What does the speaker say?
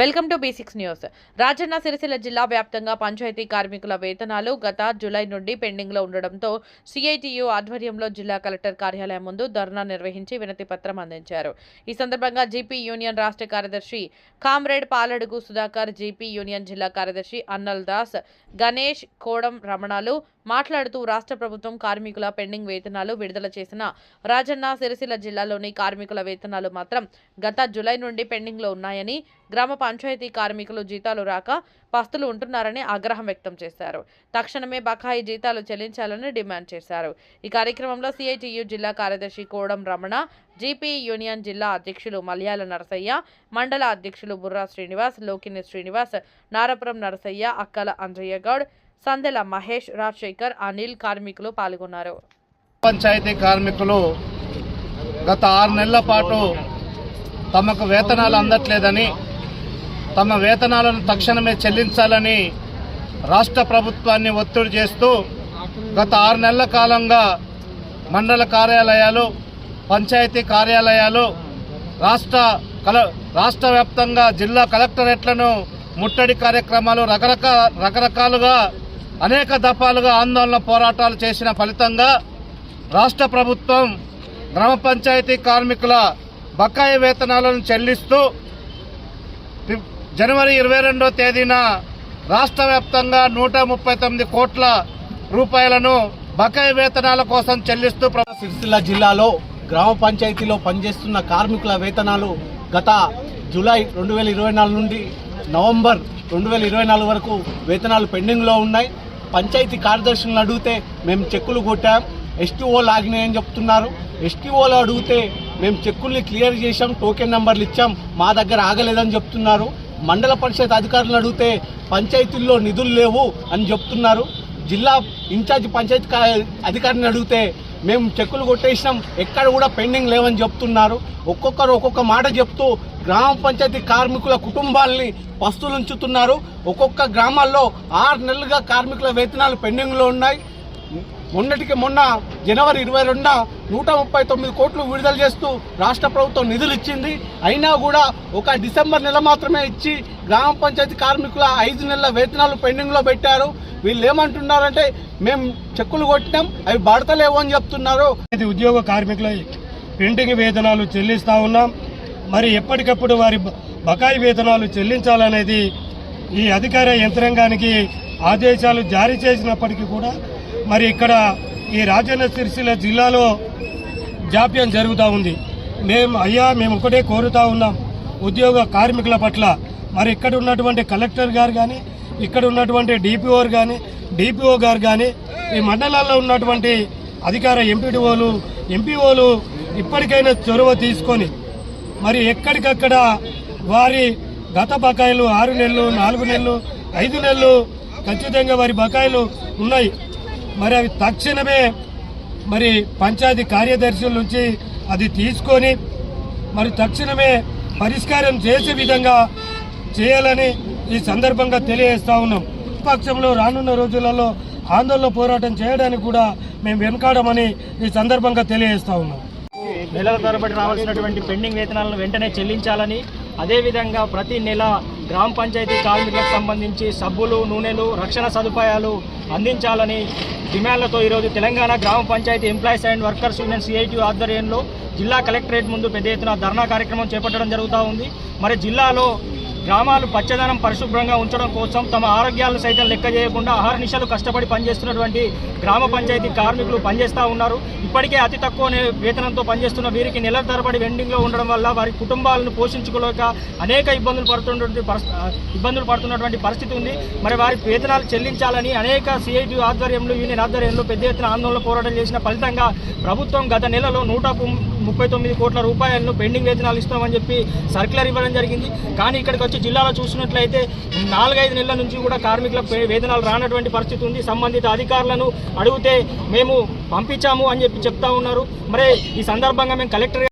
Welcome to బీ6 news. Rajanna Sircilla జిల్లా వ్యాప్తంగా పంచాయతీ కార్మికుల వేతనాలు గత జూలై నుండి పెండింగ్లో ఉండడంతో సిఐటియు ఆధ్వర్యంలో జిల్లా కలెక్టర్ కార్యాలయం ముందు ధర్నా నిర్వహించి వినతి పత్రం అందించారు. ఈ సందర్భంగా జీపీ యూనియన్ రాష్ట్ర కార్యదర్శి comrade Paladugu Sudhakar GP union జిల్లా కార్యదర్శి అన్నల్ దాస్ గణేష్ కోడం రమణాలు మాట్లాడుతూ రాష్ట్ర ప్రభుత్వం కార్మికుల పెండింగ్ వేతనాలు విడుదల చేసిన రాజన్న సిరిసిల్ల జిల్లాలోని కార్మికుల వేతనాలు మాత్రం గత జూలై నుండి పెండింగ్లో ఉన్నాయని గ్రామ పంచాయతీ కార్మికులు జీతాలు రాక పస్తులు ఉంటున్నారని ఆగ్రహం వ్యక్తం చేశారు. తక్షణమే బకాయి జీతాలు చెల్లించాలని డిమాండ్ చేశారు. ఈ కార్యక్రమంలో సిఐటియు జిల్లా కార్యదర్శి కోడం రమణ జీపీ యూనియన్ జిల్లా అధ్యక్షులు మలయాళ నరసయ్య మండల అధ్యక్షులు బుర్రా శ్రీనివాస్ లోకిని శ్రీనివాస్ నారపురం నరసయ్య అక్కల అంజయ్య గౌడ్ సందెల మహేష్ రాజశేఖర్ అనిల్ కార్మికులు పాల్గొన్నారు. పంచాయతీ కార్మికులు గత ఆరు నెలల పాటు తమకు వేతనాలు అందట్లేదని తమ వేతనాలను తక్షణమే చెల్లించాలని రాష్ట్ర ప్రభుత్వాన్ని ఒత్తిడి చేస్తూ గత ఆరు నెలల కాలంగా మండల కార్యాలయాలు పంచాయతీ కార్యాలయాలు రాష్ట్ర కల రాష్ట్ర వ్యాప్తంగా జిల్లా కలెక్టరేట్లను ముట్టడి కార్యక్రమాలు రకరకాల రకరకాలుగా అనేక దఫాలుగా ఆందోళన పోరాటాలు చేసిన ఫలితంగా రాష్ట్ర ప్రభుత్వం గ్రామ పంచాయతీ కార్మికుల బకాయి వేతనాలను చెల్లిస్తూ జనవరి ఇరవై రెండో తేదీన రాష్ట్ర వ్యాప్తంగా నూట ముప్పై తొమ్మిది కోట్ల రూపాయలను బకాయి వేతనాల కోసం చెల్లిస్తూ సిరిసిల్ల జిల్లాలో గ్రామ పంచాయతీలో పనిచేస్తున్న కార్మికుల వేతనాలు గత జూలై రెండు వేల ఇరవై నాలుగు నుండి నవంబర్ రెండు వేల ఇరవై నాలుగు వరకు వేతనాలు పెండింగ్లో ఉన్నాయి. పంచాయతీ కార్యదర్శులను అడిగితే మేము చెక్కులు కొట్టాం. ఎస్టీఓలు ఆగినాయని చెప్తున్నారు. ఎస్టీఓలు అడిగితే మేము చెక్కుల్ని క్లియర్ చేశాం టోకెన్ నెంబర్లు ఇచ్చాం. మా దగ్గర ఆగలేదని చెప్తున్నారు. మండల పరిషత్ అధికారులను అడిగితే పంచాయతీల్లో నిధులు లేవు అని చెప్తున్నారు. జిల్లా ఇన్ఛార్జ్ పంచాయతీ అధికారిని అడిగితే మేము చెక్కులు కొట్టేసినాం. ఎక్కడ కూడా పెండింగ్ లేవని చెప్తున్నారు. ఒక్కొక్కరు ఒక్కొక్క మాట చెప్తూ గ్రామ పంచాయతీ కార్మికుల కుటుంబాలని పస్తులు ఉంచుతున్నారు ఒక్కొక్క గ్రామాల్లో ఆరు నెలలుగా కార్మికుల వేతనాలు పెండింగ్లో ఉన్నాయి. మొన్నటికి మొన్న జనవరి ఇరవై రెండున నూట ముప్పై తొమ్మిది కోట్లు విడుదల చేస్తూ రాష్ట్ర ప్రభుత్వం నిధులు ఇచ్చింది అయినా కూడా ఒక డిసెంబర్ నెల మాత్రమే ఇచ్చి గ్రామ పంచాయతీ కార్మికుల ఐదు నెలల వేతనాలు పెండింగ్లో పెట్టారు. వీళ్ళు ఏమంటున్నారంటే మేము చెక్కులు కొట్టినాం అవి పడతలేవు అని చెప్తున్నారు. ఇది ఉద్యోగ కార్మికుల పెండింగ్ వేతనాలు చెల్లిస్తా ఉన్నాం. మరి ఎప్పటికప్పుడు వారి బకాయి వేతనాలు చెల్లించాలనేది ఈ అధికార యంత్రాంగానికి ఆదేశాలు జారీ చేసినప్పటికీ కూడా మరి ఇక్కడ ఈ రాజన్న సిరిసిల్ల జిల్లాలో జాప్యం జరుగుతూ ఉంది. మేము అయ్యా మేము ఒకటే కోరుతా ఉన్నాం. ఉద్యోగ కార్మికుల పట్ల మరి ఇక్కడ ఉన్నటువంటి కలెక్టర్ గారు కానీ ఇక్కడ ఉన్నటువంటి డిపిఓ కానీ డిపిఓ గారు కానీ ఈ మండలాల్లో ఉన్నటువంటి అధికార ఎంపీడీఓలు ఎంపీఓలు ఇప్పటికైనా చొరవ తీసుకొని మరి ఎక్కడికక్కడ వారి గత బకాయిలు ఆరు నెలలు నాలుగు నెలలు ఐదు నెలలు ఖచ్చితంగా వారి బకాయిలు ఉన్నాయి. మరి అవి తక్షణమే మరి పంచాయతీ కార్యదర్శుల నుంచి అది తీసుకొని మరి తక్షణమే పరిష్కారం చేసే విధంగా చేయాలని ఈ సందర్భంగా తెలియజేస్తా ఉన్నాం. పక్షంలో రానున్న రోజులలో ఆందోళన పోరాటం చేయడానికి కూడా మేము వెనకాడమని ఈ సందర్భంగా తెలియజేస్తా ఉన్నాం. నెలల తరబడి రావాల్సినటువంటి పెండింగ్ వేతనాలను వెంటనే చెల్లించాలని అదేవిధంగా ప్రతి నెల గ్రామ పంచాయతీ కార్మికులకు సంబంధించి సబ్బులు నూనెలు రక్షణ సదుపాయాలు అందించాలని డిమాండ్లతో ఈరోజు తెలంగాణ గ్రామ panchayat employees and workers union CIT ఆధ్వర్యంలో జిల్లా కలెక్టరేట్ ముందు పెద్ద ఎత్తున ధర్నా కార్యక్రమం చేపట్టడం జరుగుతూ ఉంది. మరి జిల్లాలో గ్రామాలు పచ్చదనం పరిశుభ్రంగా ఉంచడం కోసం తమ ఆరోగ్యాలను సైతం లెక్క చేయకుండా ఆహారనిశలు కష్టపడి పనిచేస్తున్నటువంటి గ్రామ పంచాయతీ కార్మికులు పనిచేస్తూ ఉన్నారు. ఇప్పటికే అతి తక్కువ వేతనంతో పనిచేస్తున్న వీరికి నెల తరబడి వెండింగ్లో ఉండడం వల్ల వారి కుటుంబాలను పోషించుకోలేక అనేక ఇబ్బందులు పడుతున్నటువంటి ఇబ్బందులు పడుతున్నటువంటి పరిస్థితి ఉంది. మరి వారి వేతనాలు చెల్లించాలని అనేక సిఐటి ఆధ్వర్యంలో యూనియన్ ఆధ్వర్యంలో పెద్ద ఎత్తున ఆందోళన పోరాటం చేసిన ఫలితంగా ప్రభుత్వం గత నెలలో నూట ముప్పై తొమ్మిది కోట్ల రూపాయలను పెండింగ్ వేతనాలు ఇస్తామని చెప్పి సర్క్యులర్ ఇవ్వడం జరిగింది. కానీ ఇక్కడికి వచ్చి జిల్లాలో చూసినట్లయితే నాలుగైదు నెలల నుంచి కూడా కార్మికుల వేతనాలు రానటువంటి పరిస్థితి ఉంది. సంబంధిత అధికారులను అడిగితే మేము పంపించాము అని చెప్పి చెప్తా ఉన్నారు. మరి ఈ సందర్భంగా మేము కలెక్టర్